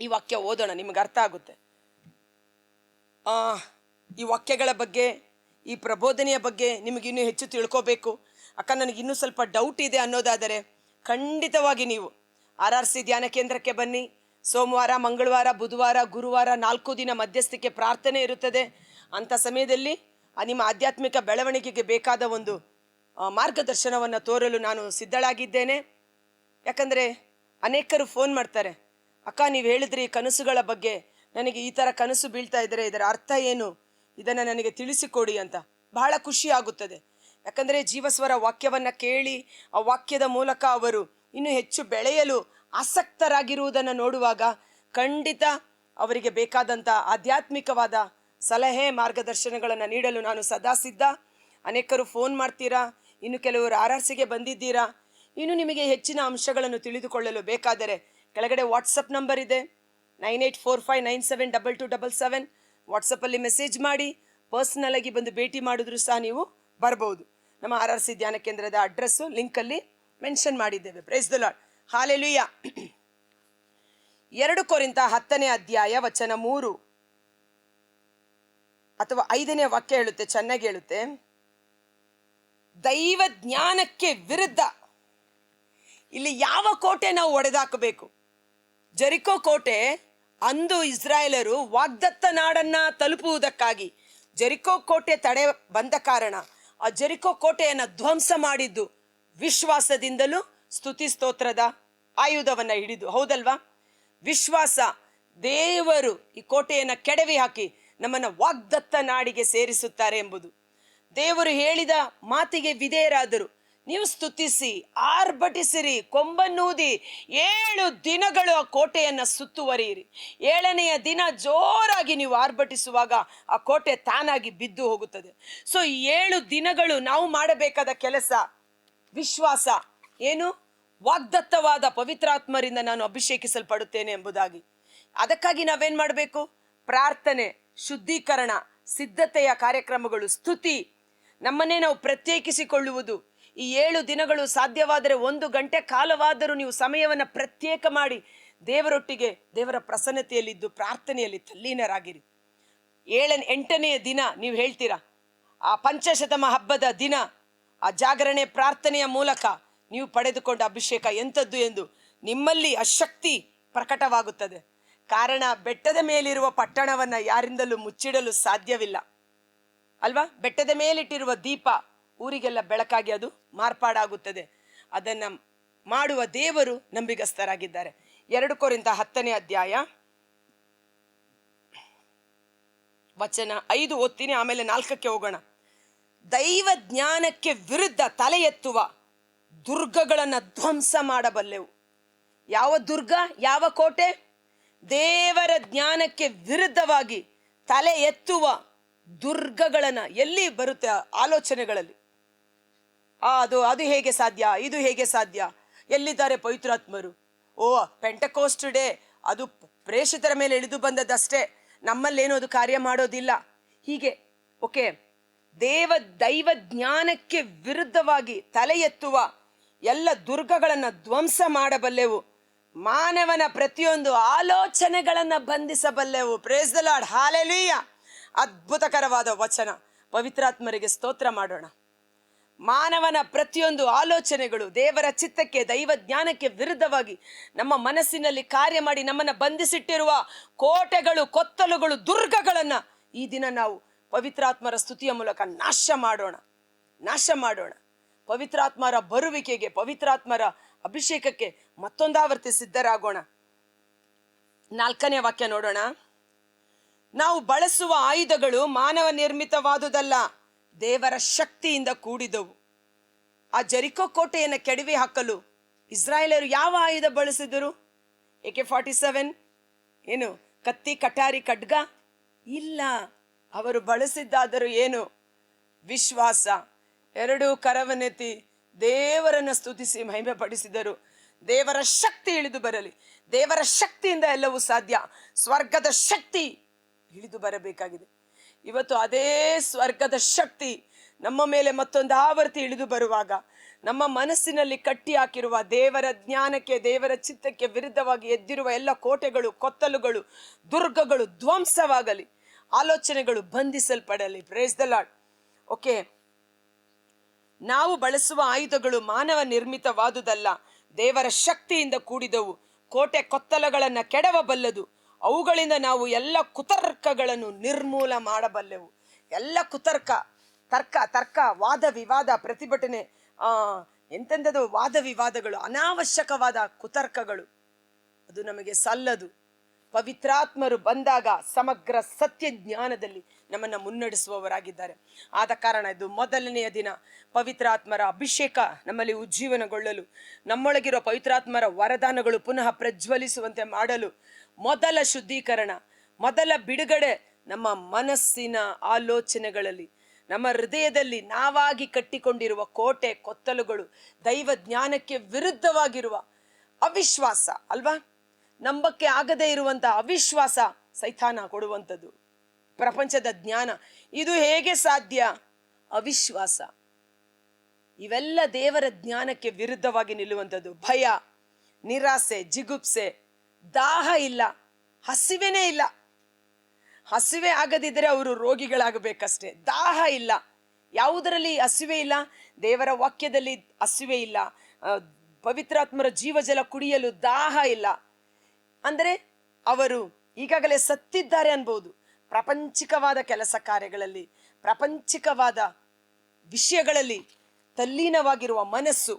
ಈ ವಾಕ್ಯ ಓದೋಣ, ನಿಮಗೆ ಅರ್ಥ ಆಗುತ್ತೆ. ಈ ವಾಕ್ಯಗಳ ಬಗ್ಗೆ, ಈ ಪ್ರಬೋಧನೆಯ ಬಗ್ಗೆ ನಿಮಗಿನ್ನೂ ಹೆಚ್ಚು ತಿಳ್ಕೋಬೇಕು. ಅಕ್ಕ, ನನಗೆ ಇನ್ನೂ ಸ್ವಲ್ಪ ಡೌಟ್ ಇದೆ ಅನ್ನೋದಾದರೆ, ಖಂಡಿತವಾಗಿ ನೀವು ಆರ್ ಆರ್ ಸಿ ಧ್ಯಾನ ಕೇಂದ್ರಕ್ಕೆ ಬನ್ನಿ. ಸೋಮವಾರ, ಮಂಗಳವಾರ, ಬುಧವಾರ, ಗುರುವಾರ ನಾಲ್ಕು ದಿನ ಮಧ್ಯಸ್ಥಿಕೆ ಪ್ರಾರ್ಥನೆ ಇರುತ್ತದೆ. ಅಂಥ ಸಮಯದಲ್ಲಿ ನಿಮ್ಮ ಆಧ್ಯಾತ್ಮಿಕ ಬೆಳವಣಿಗೆಗೆ ಬೇಕಾದ ಒಂದು ಮಾರ್ಗದರ್ಶನವನ್ನು ತೋರಲು ನಾನು ಸಿದ್ಧಳಾಗಿದ್ದೇನೆ. ಯಾಕಂದರೆ ಅನೇಕರು ಫೋನ್ ಮಾಡ್ತಾರೆ, ಅಕ್ಕ, ನೀವು ಹೇಳಿದ್ರಿ ಕನಸುಗಳ ಬಗ್ಗೆ. ನನಗೆ ಈ ಥರ ಕನಸು ಬೀಳ್ತಾ ಇದ್ದರೆ ಇದರ ಅರ್ಥ ಏನು? ಇದನ್ನು ನನಗೆ ತಿಳಿಸಿಕೊಡಿ ಅಂತ. ಬಹಳ ಖುಷಿ ಆಗುತ್ತದೆ. ಯಾಕಂದರೆ ಜೀವಸ್ವರ ವಾಕ್ಯವನ್ನು ಕೇಳಿ, ಆ ವಾಕ್ಯದ ಮೂಲಕ ಅವರು ಇನ್ನೂ ಹೆಚ್ಚು ಬೆಳೆಯಲು ಆಸಕ್ತರಾಗಿರುವುದನ್ನು ನೋಡುವಾಗ ಖಂಡಿತ ಅವರಿಗೆ ಬೇಕಾದಂಥ ಆಧ್ಯಾತ್ಮಿಕವಾದ ಸಲಹೆ, ಮಾರ್ಗದರ್ಶನಗಳನ್ನು ನೀಡಲು ನಾನು ಸದಾ ಸಿದ್ಧ. ಅನೇಕರು ಫೋನ್ ಮಾಡ್ತೀರಾ? ಇನ್ನು ಕೆಲವರು ಆರ್ ಆರ್ ಸಿಗೆ ಬಂದಿದ್ದೀರಾ? ಇನ್ನು ನಿಮಗೆ ಹೆಚ್ಚಿನ ಅಂಶಗಳನ್ನು ತಿಳಿದುಕೊಳ್ಳಲು ಬೇಕಾದರೆ ಕೆಳಗಡೆ ವಾಟ್ಸಪ್ ನಂಬರ್ ಇದೆ. Nine eight four five nine seven double two double seven. ವಾಟ್ಸಪ್ಪಲ್ಲಿ ಮೆಸೇಜ್ ಮಾಡಿ ಪರ್ಸ್ನಲ್ ಆಗಿ ಬಂದು ಭೇಟಿ ಮಾಡಿದ್ರು ಸಹ ನೀವು ಬರಬಹುದು ನಮ್ಮ ಆರ್ ಆರ್ ಸಿ ಧ್ಯಾನ ಕೇಂದ್ರದ ಅಡ್ರೆಸ್ಸು ಲಿಂಕಲ್ಲಿ ಮೆನ್ಷನ್ ಮಾಡಿದ್ದೇವೆ. ಪ್ರೈಸ್ ದ ಲಾರ್ಡ್ ಹಾಲೆಲುಯ್ಯ ಎರಡು ಕೋರಿಂತ ಹತ್ತನೇ ಅಧ್ಯಾಯ ವಚನ ಮೂರು. ಅಥವಾ ಐದನೇ ವಾಕ್ಯ ಹೇಳುತ್ತೆ, ಚೆನ್ನಾಗಿ ಹೇಳುತ್ತೆ. ದೈವ ಜ್ಞಾನಕ್ಕೆ ವಿರುದ್ಧ. ಇಲ್ಲಿ ಯಾವ ಕೋಟೆ ನಾವು ಒಡೆದಾಕಬೇಕು? ಜರಿಕೋ ಕೋಟೆ ಅಂದು ಇಸ್ರಾಯೇಲರು ವಾಗ್ದತ್ತ ನಾಡನ್ನ ತಲುಪುವುದಕ್ಕಾಗಿ ಜರಿಕೋ ಕೋಟೆ ತಡೆ ಬಂದ ಕಾರಣ ಆ ಜರಿಕೋ ಕೋಟೆಯನ್ನು ಧ್ವಂಸ ಮಾಡಿದ್ದು ವಿಶ್ವಾಸದಿಂದಲೂ ಸ್ತುತಿ ಸ್ತೋತ್ರದ ಆಯುಧವನ್ನು ಹಿಡಿದು. ಹೌದಲ್ವಾ? ವಿಶ್ವಾಸ, ದೇವರು ಈ ಕೋಟೆಯನ್ನು ಕೆಡವಿ ಹಾಕಿ ನಮ್ಮನ್ನು ವಾಗ್ದತ್ತ ನಾಡಿಗೆ ಸೇರಿಸುತ್ತಾರೆ ಎಂಬುದು. ದೇವರು ಹೇಳಿದ ಮಾತಿಗೆ ವಿಧೇಯರಾದರು. ನೀವು ಸ್ತುತಿಸಿ, ಆರ್ಭಟಿಸಿರಿ, ಕೊಂಬನ್ನೂದಿ, ಏಳು ದಿನಗಳು ಆ ಕೋಟೆಯನ್ನು ಸುತ್ತುವರಿಯಿರಿ. ಏಳನೆಯ ದಿನ ಜೋರಾಗಿ ನೀವು ಆರ್ಭಟಿಸುವಾಗ ಆ ಕೋಟೆ ತಾನಾಗಿ ಬಿದ್ದು ಹೋಗುತ್ತದೆ. ಸೊ ಏಳು ದಿನಗಳು ನಾವು ಮಾಡಬೇಕಾದ ಕೆಲಸ, ವಿಶ್ವಾಸ, ಏನು? ವಾಗ್ದತ್ತವಾದ ಪವಿತ್ರಾತ್ಮರಿಂದ ನಾನು ಅಭಿಷೇಕಿಸಲ್ಪಡುತ್ತೇನೆ ಎಂಬುದಾಗಿ. ಅದಕ್ಕಾಗಿ ನಾವೇನು ಮಾಡಬೇಕು? ಪ್ರಾರ್ಥನೆ, ಶುದ್ಧೀಕರಣ, ಸಿದ್ಧತೆಯ ಕಾರ್ಯಕ್ರಮಗಳು, ಸ್ತುತಿ. ನಮ್ಮನ್ನೇ ನಾವು ಪ್ರತ್ಯೇಕಿಸಿಕೊಳ್ಳುವುದು. ಈ ಏಳು ದಿನಗಳು ಸಾಧ್ಯವಾದರೆ ಒಂದು ಗಂಟೆ ಕಾಲವಾದರೂ ನೀವು ಸಮಯವನ್ನು ಪ್ರತ್ಯೇಕ ಮಾಡಿ ದೇವರೊಟ್ಟಿಗೆ, ದೇವರ ಪ್ರಸನ್ನತೆಯಲ್ಲಿದ್ದು ಪ್ರಾರ್ಥನೆಯಲ್ಲಿ ತಲ್ಲೀನರಾಗಿರಿ. ಏಳ ಎಂಟನೆಯ ದಿನ ನೀವು ಹೇಳ್ತೀರಾ? ಆ ಪಂಚಶತಮ ಹಬ್ಬದ ದಿನ, ಆ ಜಾಗರಣೆ ಪ್ರಾರ್ಥನೆಯ ಮೂಲಕ ನೀವು ಪಡೆದುಕೊಂಡ ಅಭಿಷೇಕ ಎಂಥದ್ದು ಎಂದು ನಿಮ್ಮಲ್ಲಿ ಅಶಕ್ತಿ ಶಕ್ತಿ ಪ್ರಕಟವಾಗುತ್ತದೆ. ಕಾರಣ ಬೆಟ್ಟದ ಮೇಲಿರುವ ಪಟ್ಟಣವನ್ನು ಯಾರಿಂದಲೂ ಮುಚ್ಚಿಡಲು ಸಾಧ್ಯವಿಲ್ಲ. ಅಲ್ವಾ? ಬೆಟ್ಟದ ಮೇಲಿಟ್ಟಿರುವ ದೀಪ ಊರಿಗೆಲ್ಲ ಬೆಳಕಾಗಿ ಅದು ಮಾರ್ಪಾಡಾಗುತ್ತದೆ. ಅದನ್ನ ಮಾಡುವ ದೇವರು ನಂಬಿಗಸ್ತರಾಗಿದ್ದಾರೆ ಎರಡು ಕೋರಿಂದ ಹತ್ತನೇ ಅಧ್ಯಾಯ ವಚನ ಐದು ಓದ್ತೀನಿ ಆಮೇಲೆ ನಾಲ್ಕಕ್ಕೆ ಹೋಗೋಣ. ದೈವ ಜ್ಞಾನಕ್ಕೆ ವಿರುದ್ಧ ತಲೆ ಎತ್ತುವ ದುರ್ಗಗಳನ್ನು ಧ್ವಂಸ ಮಾಡಬಲ್ಲೆವು. ಯಾವ ದುರ್ಗ? ಯಾವ ಕೋಟೆ? ದೇವರ ಜ್ಞಾನಕ್ಕೆ ವಿರುದ್ಧವಾಗಿ ತಲೆ ಎತ್ತುವ ದುರ್ಗಗಳನ್ನ ಎಲ್ಲಿ ಬರುತ್ತೆ ಆಲೋಚನೆಗಳಲ್ಲಿ? ಆ, ಅದು ಅದು ಹೇಗೆ ಸಾಧ್ಯ? ಇದು ಹೇಗೆ ಸಾಧ್ಯ? ಎಲ್ಲಿದ್ದಾರೆ ಪವಿತ್ರಾತ್ಮರು? ಓ ಪೆಂಟಕೋಸ್ಟ್ ಡೇ ಅದು ಪ್ರೇಷಿತರ ಮೇಲೆ ಇಳಿದು ಬಂದದ್ದಷ್ಟೇ. ನಮ್ಮಲ್ಲೇನು ಅದು ಕಾರ್ಯ ಮಾಡೋದಿಲ್ಲ. ಹೀಗೆ, ಓಕೆ, ದೇವ ದೈವ ಜ್ಞಾನಕ್ಕೆ ವಿರುದ್ಧವಾಗಿ ತಲೆ ಎತ್ತುವ ಎಲ್ಲ ದುರ್ಗಗಳನ್ನು ಧ್ವಂಸ ಮಾಡಬಲ್ಲೆವು. ಮಾನವನ ಪ್ರತಿಯೊಂದು ಆಲೋಚನೆಗಳನ್ನು ಬಂಧಿಸಬಲ್ಲೆವು. ಪ್ರೇಸ್ ದ ಲಾರ್ಡ್ ಹಾಲೆಲೂಯ ಅದ್ಭುತಕರವಾದ ವಚನ. ಪವಿತ್ರಾತ್ಮರಿಗೆ ಸ್ತೋತ್ರ ಮಾಡೋಣ. ಮಾನವನ ಪ್ರತಿಯೊಂದು ಆಲೋಚನೆಗಳು ದೇವರ ಚಿತ್ತಕ್ಕೆ, ದೈವ ಜ್ಞಾನಕ್ಕೆ ವಿರುದ್ಧವಾಗಿ ನಮ್ಮ ಮನಸ್ಸಿನಲ್ಲಿ ಕಾರ್ಯ ಮಾಡಿ ನಮ್ಮನ್ನು ಬಂಧಿಸಿಟ್ಟಿರುವ ಕೋಟೆಗಳು, ಕೊತ್ತಲುಗಳು, ದುರ್ಗಗಳನ್ನ ಈ ದಿನ ನಾವು ಪವಿತ್ರಾತ್ಮರ ಸ್ತುತಿಯ ಮೂಲಕ ನಾಶ ಮಾಡೋಣ. ನಾಶ ಮಾಡೋಣ. ಪವಿತ್ರಾತ್ಮರ ಬರುವಿಕೆಗೆ, ಪವಿತ್ರಾತ್ಮರ ಅಭಿಷೇಕಕ್ಕೆ ಮತ್ತೊಂದಾವರ್ತಿ ಸಿದ್ಧರಾಗೋಣ. ನಾಲ್ಕನೇ ವಾಕ್ಯ ನೋಡೋಣ. ನಾವು ಬಳಸುವ ಆಯುಧಗಳು ಮಾನವ ನಿರ್ಮಿತವಾದುದಲ್ಲ ದೇವರ ಶಕ್ತಿಯಿಂದ ಕೂಡಿದವು. ಆ ಜರಿಕೋ ಕೋಟೆಯನ್ನು ಕೆಡವಿ ಹಾಕಲು ಇಸ್ರಾಯೇಲರು ಯಾವ ಆಯುಧ ಬಳಸಿದರು? AK forty seven? ಏನು, ಕತ್ತಿ, ಕಟಾರಿ, ಖಡ್ಗ? ಇಲ್ಲ, ಅವರು ಬಳಸಿದ್ದಾದರೂ ಏನು? ವಿಶ್ವಾಸ. ಎರಡೂ ಕರವನೆತ್ತಿ ದೇವರನ್ನು ಸ್ತುತಿಸಿ ಮಹಿಮೆ ಪಡಿಸಿದರು ದೇವರ ಶಕ್ತಿ ಇಳಿದು ಬರಲಿ. ದೇವರ ಶಕ್ತಿಯಿಂದ ಎಲ್ಲವೂ ಸಾಧ್ಯ. ಸ್ವರ್ಗದ ಶಕ್ತಿ ಇಳಿದು ಬರಬೇಕಾಗಿದೆ. ಇವತ್ತು ಅದೇ ಸ್ವರ್ಗದ ಶಕ್ತಿ ನಮ್ಮ ಮೇಲೆ ಮತ್ತೊಂದು ಆವರ್ತಿ ಇಳಿದು ಬರುವಾಗ ನಮ್ಮ ಮನಸ್ಸಿನಲ್ಲಿ ಕಟ್ಟಿ ಹಾಕಿರುವ ದೇವರ ಜ್ಞಾನಕ್ಕೆ, ದೇವರ ಚಿತ್ತಕ್ಕೆ ವಿರುದ್ಧವಾಗಿ ಎದ್ದಿರುವ ಎಲ್ಲ ಕೋಟೆಗಳು, ಕೊತ್ತಲುಗಳು, ದುರ್ಗಗಳು ಧ್ವಂಸವಾಗಲಿ, ಆಲೋಚನೆಗಳು ಬಂಧಿಸಲ್ಪಡಲಿ. ಪ್ರೇಸ್ ದ ಲಾಡ್ ಓಕೆ ನಾವು ಬಳಸುವ ಆಯುಧಗಳು ಮಾನವ ನಿರ್ಮಿತವಾದುದಲ್ಲ, ದೇವರ ಶಕ್ತಿಯಿಂದ ಕೂಡಿದವು. ಕೋಟೆ ಕೊತ್ತಲಗಳನ್ನು ಕೆಡವಬಲ್ಲದು. ಅವುಗಳಿಂದ ನಾವು ಎಲ್ಲ ಕುತರ್ಕಗಳನ್ನು ನಿರ್ಮೂಲ ಮಾಡಬಲ್ಲೆವು. ಎಲ್ಲ ಕುತರ್ಕ, ತರ್ಕ ತರ್ಕ, ವಾದ ವಿವಾದ, ಪ್ರತಿಭಟನೆ ಎಂತೆಂಥದ್ದು ವಾದ ವಿವಾದಗಳು, ಅನಾವಶ್ಯಕವಾದ ಕುತರ್ಕಗಳು. ಅದು ನಮಗೆ ಸಲ್ಲದು. ಪವಿತ್ರಾತ್ಮರು ಬಂದಾಗ ಸಮಗ್ರ ಸತ್ಯ ಜ್ಞಾನದಲ್ಲಿ ನಮ್ಮನ್ನ ಮುನ್ನಡೆಸುವವರಾಗಿದ್ದಾರೆ. ಆದ ಕಾರಣ ಇದು ಮೊದಲನೆಯ ದಿನ. ಪವಿತ್ರಾತ್ಮರ ಅಭಿಷೇಕ ನಮ್ಮಲ್ಲಿ ಉಜ್ಜೀವನಗೊಳ್ಳಲು, ನಮ್ಮೊಳಗಿರುವ ಪವಿತ್ರಾತ್ಮರ ವರದಾನಗಳು ಪುನಃ ಪ್ರಜ್ವಲಿಸುವಂತೆ ಮಾಡಲು ಮೊದಲ ಶುದ್ಧೀಕರಣ, ಮೊದಲ ಬಿಡುಗಡೆ ನಮ್ಮ ಮನಸ್ಸಿನ ಆಲೋಚನೆಗಳಲ್ಲಿ, ನಮ್ಮ ಹೃದಯದಲ್ಲಿ ನಾವಾಗಿ ಕಟ್ಟಿಕೊಂಡಿರುವ ಕೋಟೆ ಕೊತ್ತಲುಗಳು ದೈವ ಜ್ಞಾನಕ್ಕೆ ವಿರುದ್ಧವಾಗಿರುವ ಅವಿಶ್ವಾಸ, ಅಲ್ವಾ? ನಂಬಕ್ಕೆ ಆಗದೇ ಇರುವಂತ ಅವಿಶ್ವಾಸ ಸೈತಾನ ಕೊಡುವಂಥದ್ದು. ಪ್ರಪಂಚದ ಜ್ಞಾನ, ಇದು ಹೇಗೆ ಸಾಧ್ಯ? ಅವಿಶ್ವಾಸ. ಇವೆಲ್ಲ ದೇವರ ಜ್ಞಾನಕ್ಕೆ ವಿರುದ್ಧವಾಗಿ ನಿಲ್ಲುವಂಥದ್ದು. ಭಯ, ನಿರಾಸೆ, ಜಿಗುಪ್ಸೆ ದಾಹ ಇಲ್ಲ, ಹಸಿವೆನೇ ಇಲ್ಲ. ಹಸಿವೆ ಆಗದಿದ್ದರೆ ಅವರು ರೋಗಿಗಳಾಗಬೇಕಷ್ಟೇ. ದಾಹ ಇಲ್ಲ. ಯಾವುದರಲ್ಲಿ ಹಸಿವೆ ಇಲ್ಲ? ದೇವರ ವಾಕ್ಯದಲ್ಲಿ ಹಸಿವೆ ಇಲ್ಲ. ಪವಿತ್ರಾತ್ಮರ ಜೀವಜಲ ಕುಡಿಯಲು ದಾಹ ಇಲ್ಲ. ಅಂದರೆ ಅವರು ಈಗಾಗಲೇ ಸತ್ತಿದ್ದಾರೆ ಅನ್ಬೋದು. ಪ್ರಾಪಂಚಿಕವಾದ ಕೆಲಸ ಕಾರ್ಯಗಳಲ್ಲಿ, ಪ್ರಾಪಂಚಿಕವಾದ ವಿಷಯಗಳಲ್ಲಿ ತಲ್ಲೀನವಾಗಿರುವ ಮನಸ್ಸು.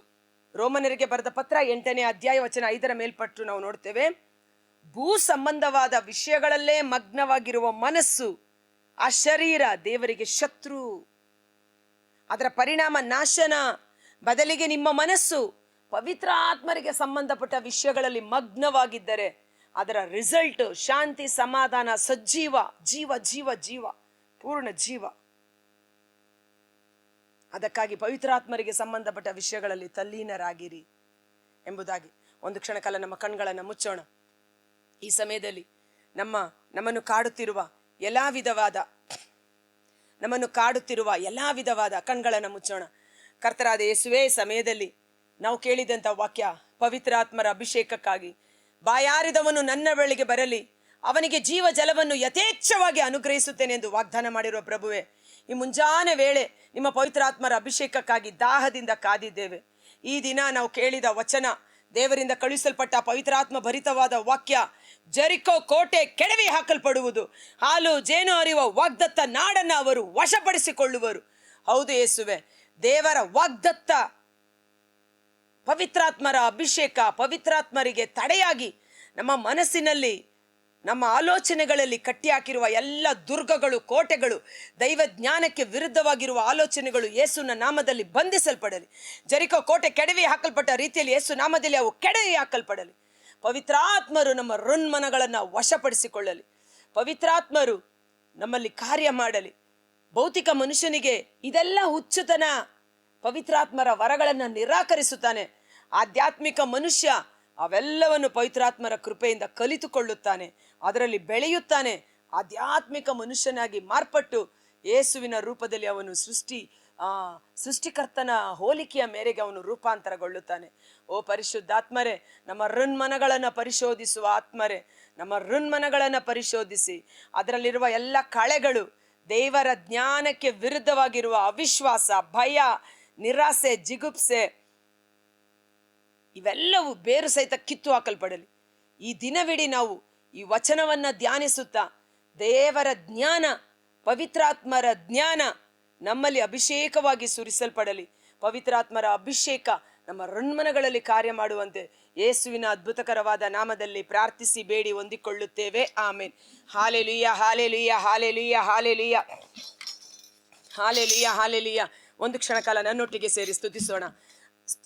ರೋಮನರಿಗೆ ಬರೆದ ಪತ್ರ ಎಂಟನೇ ಅಧ್ಯಾಯ ವಚನ ಐದರ ಮೇಲ್ಪಟ್ಟು ನಾವು ನೋಡ್ತೇವೆ. ಭೂ ಸಂಬಂಧವಾದ ವಿಷಯಗಳಲ್ಲೇ ಮಗ್ನವಾಗಿರುವ ಮನಸ್ಸು ಆ ಶರೀರ ದೇವರಿಗೆ ಶತ್ರು. ಅದರ ಪರಿಣಾಮ ನಾಶನ. ಬದಲಿಗೆ ನಿಮ್ಮ ಮನಸ್ಸು ಪವಿತ್ರ ಆತ್ಮರಿಗೆ ಸಂಬಂಧಪಟ್ಟ ವಿಷಯಗಳಲ್ಲಿ ಮಗ್ನವಾಗಿದ್ದರೆ ಅದರ ರಿಸಲ್ಟ್ ಶಾಂತಿ, ಸಮಾಧಾನ ಸಜ್ಜೀವ ಜೀವ ಜೀವ ಜೀವ, ಪೂರ್ಣ ಜೀವ. ಅದಕ್ಕಾಗಿ ಪವಿತ್ರಾತ್ಮರಿಗೆ ಸಂಬಂಧಪಟ್ಟ ವಿಷಯಗಳಲ್ಲಿ ತಲ್ಲೀನರಾಗಿರಿ ಎಂಬುದಾಗಿ ಒಂದು ಕ್ಷಣಕಾಲ ನಮ್ಮ ಕಣ್ಗಳನ್ನು ಮುಚ್ಚೋಣ. ಈ ಸಮಯದಲ್ಲಿ ನಮ್ಮ, ನಮ್ಮನ್ನು ಕಾಡುತ್ತಿರುವ ಎಲ್ಲ ವಿಧವಾದ, ನಮ್ಮನ್ನು ಕಾಡುತ್ತಿರುವ ಎಲ್ಲ ವಿಧವಾದ ಕಣ್ಗಳನ್ನು ಮುಚ್ಚೋಣ. ಕರ್ತರಾದ ಯೇಸುವೆ ಸಮಯದಲ್ಲಿ ನಾವು ಕೇಳಿದಂಥ ವಾಕ್ಯ, ಪವಿತ್ರಾತ್ಮರ ಅಭಿಷೇಕಕ್ಕಾಗಿ, ಬಾಯಾರಿದವನು ನನ್ನ ಬಳಿಗೆ ಬರಲಿ, ಅವನಿಗೆ ಜೀವ ಜಲವನ್ನು ಯಥೇಚ್ಛವಾಗಿ ಅನುಗ್ರಹಿಸುತ್ತೇನೆ ಎಂದು ವಾಗ್ದಾನ ಮಾಡಿರುವ ಪ್ರಭುವೆ, ಈ ಮುಂಜಾನೆ ವೇಳೆ ನಿಮ್ಮ ಪವಿತ್ರಾತ್ಮರ ಅಭಿಷೇಕಕ್ಕಾಗಿ ದಾಹದಿಂದ ಕಾದಿದ್ದೇವೆ. ಈ ದಿನ ನಾವು ಕೇಳಿದ ವಚನ ದೇವರಿಂದ ಕಳುಹಿಸಲ್ಪಟ್ಟ ಪವಿತ್ರಾತ್ಮ ಭರಿತವಾದ ವಾಕ್ಯ, ಜರಿಕೋ ಕೋಟೆ ಕೆಡವಿ ಹಾಕಲ್ಪಡುವುದು. ಹಾಲು ಜೇನು ಅರಿವ ವಾಗ್ದತ್ತ ನಾಡನ್ನು ಅವರು ವಶಪಡಿಸಿಕೊಳ್ಳುವರು. ಹೌದು ಯೇಸುವೆ, ದೇವರ ವಾಗ್ದತ್ತ ಪವಿತ್ರಾತ್ಮರ ಅಭಿಷೇಕ ಪವಿತ್ರಾತ್ಮರಿಗೆ ತಡೆಯಾಗಿ ನಮ್ಮ ಮನಸ್ಸಿನಲ್ಲಿ ನಮ್ಮ ಆಲೋಚನೆಗಳಲ್ಲಿ ಕಟ್ಟಿಹಾಕಿರುವ ಎಲ್ಲ ದುರ್ಗಗಳು, ಕೋಟೆಗಳು, ದೈವ ಜ್ಞಾನಕ್ಕೆ ವಿರುದ್ಧವಾಗಿರುವ ಆಲೋಚನೆಗಳು ಯೇಸುನ ನಾಮದಲ್ಲಿ ಬಂಧಿಸಲ್ಪಡಲಿ. ಜರಿಕೋ ಕೋಟೆ ಕೆಡವಿ ಹಾಕಲ್ಪಟ್ಟ ರೀತಿಯಲ್ಲಿ ಯೇಸು ನಾಮದಲ್ಲಿ ಅವು ಕೆಡವಿ ಹಾಕಲ್ಪಡಲಿ. ಪವಿತ್ರಾತ್ಮರು ನಮ್ಮ ಋಣ್ಮನಗಳನ್ನು ವಶಪಡಿಸಿಕೊಳ್ಳಲಿ. ಪವಿತ್ರಾತ್ಮರು ನಮ್ಮಲ್ಲಿ ಕಾರ್ಯ ಮಾಡಲಿ. ಭೌತಿಕ ಮನುಷ್ಯನಿಗೆ ಇದೆಲ್ಲ ಹುಚ್ಚುತನ ಪವಿತ್ರಾತ್ಮರ ವರಗಳನ್ನು ನಿರಾಕರಿಸುತ್ತಾನೆ. ಆಧ್ಯಾತ್ಮಿಕ ಮನುಷ್ಯ ಅವೆಲ್ಲವನ್ನು ಪವಿತ್ರಾತ್ಮರ ಕೃಪೆಯಿಂದ ಕಲಿತುಕೊಳ್ಳುತ್ತಾನೆ. ಅದರಲ್ಲಿ ಬೆಳೆಯುತ್ತಾನೆ. ಆಧ್ಯಾತ್ಮಿಕ ಮನುಷ್ಯನಾಗಿ ಮಾರ್ಪಟ್ಟು ಯೇಸುವಿನ ರೂಪದಲ್ಲಿ ಅವನು ಸೃಷ್ಟಿ, ಆ, ಸೃಷ್ಟಿಕರ್ತನ ಹೋಲಿಕೆಯ ಮೇರೆಗೆ ಅವನು ರೂಪಾಂತರಗೊಳ್ಳುತ್ತಾನೆ. ಓ ಪರಿಶುದ್ಧಾತ್ಮರೇ, ನಮ್ಮ ಋಣ್ಮನಗಳನ್ನು ಪರಿಶೋಧಿಸುವ ಆತ್ಮರೇ, ನಮ್ಮ ಋಣ್ಮನಗಳನ್ನು ಪರಿಶೋಧಿಸಿ. ಅದರಲ್ಲಿರುವ ಎಲ್ಲ ಕಳೆಗಳು ದೇವರ ಜ್ಞಾನಕ್ಕೆ ವಿರುದ್ಧವಾಗಿರುವ ಅವಿಶ್ವಾಸ, ಭಯ, ನಿರಾಸೆ, ಜಿಗುಪ್ಸೆ, ಇವೆಲ್ಲವೂ ಬೇರು ಸಹಿತ ಕಿತ್ತು ಹಾಕಲ್ಪಡಲಿ ಈ ದಿನವಿಡೀ ನಾವು ಈ ವಚನವನ್ನ ಧ್ಯಾನಿಸುತ್ತಾ ದೇವರ ಜ್ಞಾನ, ಪವಿತ್ರಾತ್ಮರ ಜ್ಞಾನ ನಮ್ಮಲ್ಲಿ ಅಭಿಷೇಕವಾಗಿ ಸುರಿಸಲ್ಪಡಲಿ. ಪವಿತ್ರಾತ್ಮರ ಅಭಿಷೇಕ ನಮ್ಮ ರಣ್ಮನಗಳಲ್ಲಿ ಕಾರ್ಯ ಮಾಡುವಂತೆ ಯೇಸುವಿನ ಅದ್ಭುತಕರವಾದ ನಾಮದಲ್ಲಿ ಪ್ರಾರ್ಥಿಸಿ ಬೇಡಿ ಹೊಂದಿಕೊಳ್ಳುತ್ತೇವೆ. Amen. Hallelujah hallelujah hallelujah hallelujah. Hallelujah hallelujah. ಒಂದು ಕ್ಷಣ ಕಾಲ ನನ್ನೊಟ್ಟಿಗೆ ಸೇರಿ ಸ್ತುತಿಸೋಣ.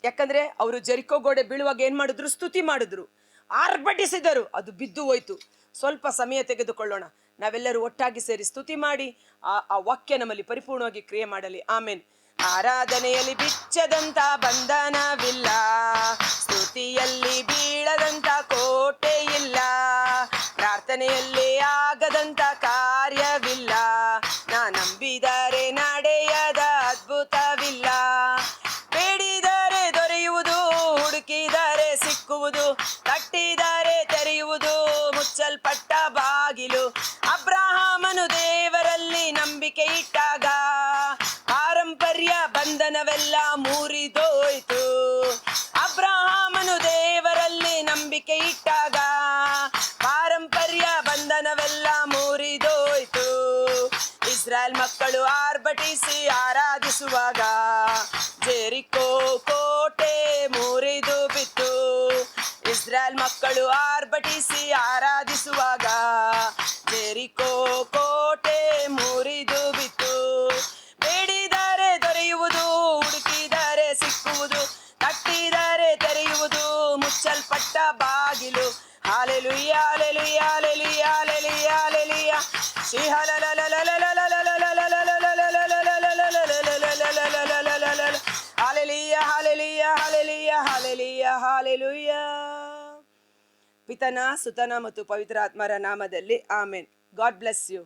ಯಾಕಂದ್ರೆ ಅವರು ಜರಿಕೋ ಗೋಡೆ ಬೀಳುವಾಗ ಏನ್ ಮಾಡಿದ್ರು? ಸ್ತುತಿ ಮಾಡಿದ್ರು. ಆರ್ಭಟಿಸಿದರು. ಅದು ಬಿದ್ದು ಹೋಯ್ತು. ಸ್ವಲ್ಪ ಸಮಯ ತೆಗೆದುಕೊಳ್ಳೋಣ. ನಾವೆಲ್ಲರೂ ಒಟ್ಟಾಗಿ ಸೇರಿ ಸ್ತುತಿ ಮಾಡಿ, ಆ ಆ ವಾಕ್ಯ ನಮ್ಮಲ್ಲಿ ಪರಿಪೂರ್ಣವಾಗಿ ಕ್ರಿಯೆ ಮಾಡಲಿ. ಆಮೇನ್. ಆರಾಧನೆಯಲ್ಲಿ ಬಿಚ್ಚದಂತ ಬಂಧನವಿಲ್ಲ. ಸ್ತುತಿಯಲ್ಲಿ ಬೀಳದಂತ ಕೋಟೆ ಇಲ್ಲ ಪ್ರಾರ್ಥನೆಯಲ್ಲಿ ಆಗದಂತ ಕಾರ್ಯವಿಲ್ಲ. ನಾ ನಂಬಿದರೆ ನಡೆಯದ ಅದ್ಭುತವಿಲ್ಲ. ಬೇಡಿದರೆ ದೊರೆಯುವುದು, ಹುಡುಕಿದರೆ ಸಿಕ್ಕುವುದು. ತಟ್ಟಿದರೆ ತೆರೆಯುವುದು ಮುಚ್ಚಲ್ಪಟ್ಟ ಬಾಗಿಲು. ಅಬ್ರಹಾಮನು ದೇವರಲ್ಲಿ ನಂಬಿಕೆ ಇಟ್ಟಾಗ ಪಾರಂಪರ್ಯ ಬಂಧನವೆಲ್ಲ ಮೂರಿದೋಯ್ತು. ಅಬ್ರಹಾಮನು ದೇವರಲ್ಲಿ ನಂಬಿಕೆ ಇಟ್ಟಾಗ ಪಾರಂಪರ್ಯ ಬಂಧನವೆಲ್ಲ ಮೂರಿದೋಯ್ತು. ಇಸ್ರಾಯೇಲ್ ಮಕ್ಕಳು ಆರ್ಭಟಿಸಿ ಆರಾಧಿಸುವಾಗ ಜೇರಿಕೋ ಕೋಟೆ ಪಿತನ ಸುತನ ಮತ್ತು ಪವಿತ್ರಾತ್ಮರ ನಾಮದಲ್ಲಿ ಆಮೇನ್. God bless you.